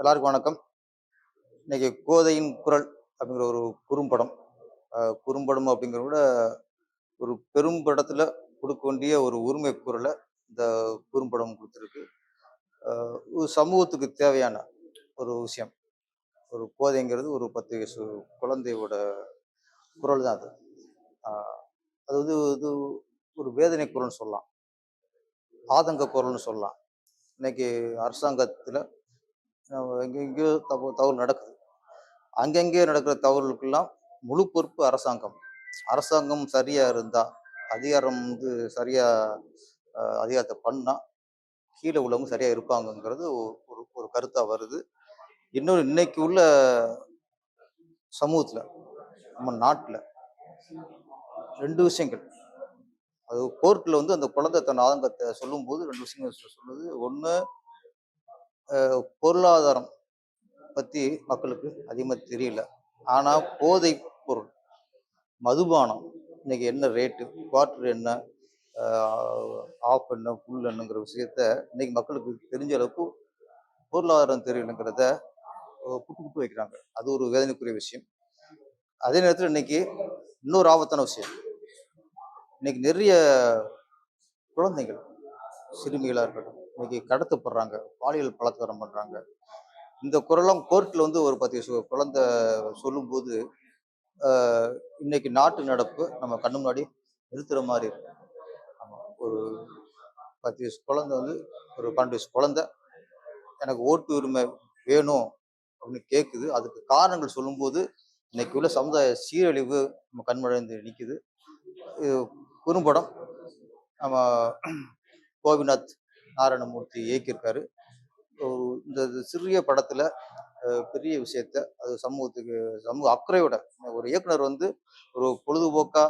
எல்லாருக்கும் வணக்கம். இன்னைக்கு கோதையின் குரல் அப்படிங்கிற ஒரு குறும்படம். குறும்படம் அப்படிங்கிறத விட ஒரு பெரும் படத்துல கொடுக்க வேண்டிய ஒரு உரிமை குரலை இந்த குறும்படம் கொடுத்துருக்கு. ஒரு சமூகத்துக்கு தேவையான ஒரு விஷயம். ஒரு கோதைங்கிறது ஒரு பத்து வயசு குழந்தையோட குரல் தான் அது. அது வந்து இது ஒரு வேதனை குரல்னு சொல்லலாம். ஆதங்க குரல்னு சொல்லலாம். இன்னைக்கு அரசாங்கத்தில் எங்கெங்கேயோ தவறு தவறு நடக்குது. அங்கங்கே நடக்கிற தவறுகளுக்கெல்லாம் முழு பொறுப்பு அரசாங்கம். அரசாங்கம் சரியா இருந்தா அதிகாரம் வந்து சரியா அதிகாரத்தை பண்ணா கீழே உள்ளவங்க சரியா இருப்பாங்கங்கிறது ஒரு ஒரு கருத்தா வருது. இன்னொரு இன்னைக்கு உள்ள சமூகத்துல நம்ம நாட்டுல ரெண்டு விஷயங்கள். அது கோர்ட்ல வந்து அந்த குழந்தை தன் ஆதங்கத்தை சொல்லும்போது ரெண்டு விஷயங்கள் சொல்லுது. ஒன்று பொருளாதாரம் பற்றி மக்களுக்கு அதிகமாக தெரியல. ஆனால் போதை பொருள் மதுபானம் இன்னைக்கு என்ன ரேட்டு குவார்டர் என்ன ஆஃப் என்ன ஃபுல் என்னங்கிற விஷயத்த இன்னைக்கு மக்களுக்கு தெரிஞ்ச அளவுக்கு பொருளாதாரம் தெரியலங்கிறத புட்டு புட்டு வைக்கிறாங்க. அது ஒரு வேதனைக்குரிய விஷயம். அதே நேரத்தில் இன்னைக்கு இன்னொரு ஆபத்தான விஷயம். இன்னைக்கு நிறைய குழந்தைகள் சிறுமிகளாக இருக்கட்டும் இன்னைக்கு கடத்தப்படுறாங்க பாலியல் பலாத்காரம் பண்ணுறாங்க இந்த குரலாம் கோர்ட்டில் வந்து ஒரு பத்து குழந்தை சொல்லும்போது இன்னைக்கு நாட்டு நடப்பு நம்ம கண்ணு முன்னாடி நிறுத்துற மாதிரி இருக்கு. ஒரு பத்து வயசு குழந்தை வந்து ஒரு பன்னெண்டு வயசு குழந்தை எனக்கு ஓட்டு உரிமை வேணும் அப்படின்னு கேட்குது அதுக்கு காரணங்கள் சொல்லும்போது இன்னைக்கு உள்ள சமுதாய சீரழிவு நம்ம கண்மழைந்து நிற்குது இது குறும்படம். நம்ம கோபிநாத் நாராயணமூர்த்தி இயக்கியிருக்காரு. ஒரு இந்த இது சிறிய படத்துல பெரிய விஷயத்த அது சமூகத்துக்கு சமூக அக்கறையோட ஒரு இயக்குனர் வந்து ஒரு பொழுதுபோக்கா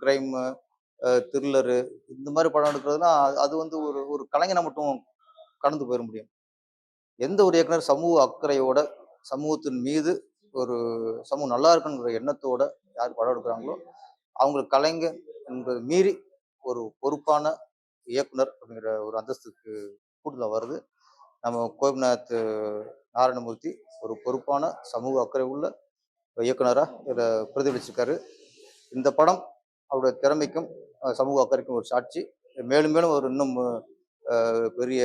கிரைமு த்ரில்லரு இந்த மாதிரி படம் எடுக்கிறதுனா அது- அது வந்து ஒரு ஒரு கலைஞனை மட்டும் கடந்து போயிட முடியும். எந்த ஒரு இயக்குனர் சமூக அக்கறையோட சமூகத்தின் மீது ஒரு சமூகம் நல்லா இருக்குங்கிற எண்ணத்தோட யார் படம் எடுக்கிறாங்களோ அவங்களுக்கு கலைஞர் என்பது மீறி ஒரு பொறுப்பான இயக்குனர் அப்படிங்கிற ஒரு அந்தஸ்துக்கு கூடுதலாக வருது. நம்ம கோபிநாத் நாராயணமூர்த்தி ஒரு பொறுப்பான சமூக அக்கறை உள்ள இயக்குனராக இதில் பிரதிபலிச்சிருக்காரு. இந்த படம் அவருடைய திறமைக்கும் சமூக அக்கறைக்கும் ஒரு சாட்சி. மேலும் மேலும் ஒரு இன்னும் பெரிய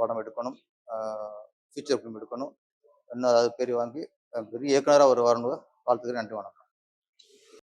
படம் எடுக்கணும். ஃபியூச்சர் ஃபிலிம் எடுக்கணும். இன்னும் அதாவது பேர் வாங்கி பெரிய இயக்குனராக அவர் வரணும் வாழ்த்துக்கிறேன் நன்றி வணக்கம்.